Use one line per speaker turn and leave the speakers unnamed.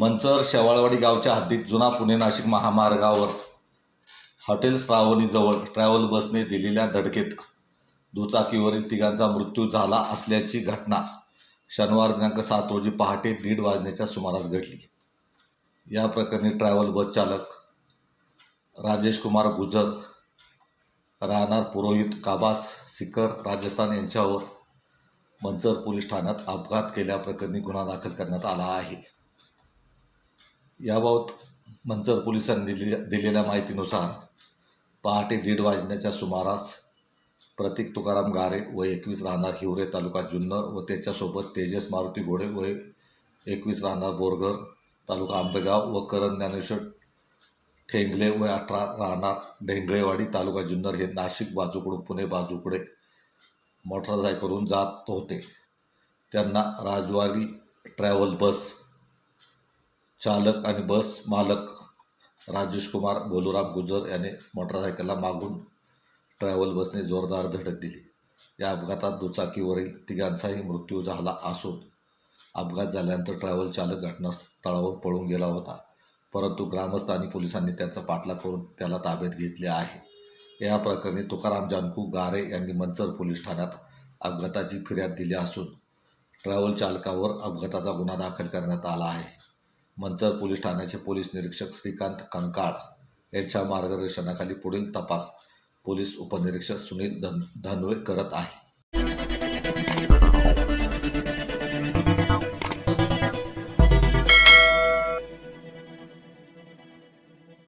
मंचर शेवाळवाडी गावच्या हद्दीत जुना पुणे नाशिक महामार्गावर हॉटेल श्रावणीजवळ ट्रॅव्हल बसने दिलेल्या धडकेत दुचाकीवरील तिघांचा मृत्यू झाला असल्याची घटना शनिवार दिनांक सात रोजी पहाटे दीड वाजण्याच्या सुमारास घडली. या प्रकरणी ट्रॅव्हल बस चालक राजेश कुमार गुजर राहणार पुरोहित काबास सिकर राजस्थान यांच्यावर मंचर पोलीस ठाण्यात अपघात केल्याप्रकरणी गुन्हा दाखल करण्यात आला आहे. याबाबत मंचर पोलिसांनी दिलेल्या दिलेल्या माहितीनुसार पहाटे दीड वाजण्याच्या सुमारास प्रतीक तुकाराम गारे व एकवीस राहणार हिवरे तालुका जुन्नर व त्याच्यासोबत तेजस मारुती घोडे व एकवीस राहणार बोरघर तालुका आंबेगाव व करण ज्ञानेश्वर ठेंगले व अठरा राहणार ढेंगळेवाडी तालुका जुन्नर हे नाशिक बाजूकडून पुणे बाजूकडे मोटरसायकलून जात होते. त्यांना राजवाडी ट्रॅव्हल बस चालक आणि बस मालक राजेश कुमार बोलूराम गुजर याने मोटरसायकलला मागून ट्रॅव्हल बसने जोरदार धडक दिली. या अपघातात दुचाकीवरील तिघांचाही मृत्यू झाला असून अपघात झाल्यानंतर ट्रॅव्हल चालक घटनास्थळावर पळून गेला होता. परंतु ग्रामस्थ आणि पोलिसांनी त्यांचा पाठलाग करून त्याला ताब्यात घेतले आहे. या प्रकरणी तुकाराम जानकू गारे यांनी मंचर पोलीस ठाण्यात अपघाताची फिर्याद दिली असून ट्रॅव्हल चालकावर अपघाताचा गुन्हा दाखल करण्यात आला आहे. मंचर पोलीस ठाण्याचे पोलीस निरीक्षक श्रीकांत कंकाळ यांच्या मार्गदर्शनाखाली पुढील तपास पोलीस उपनिरीक्षक सुनील धन धनवे करत आहे.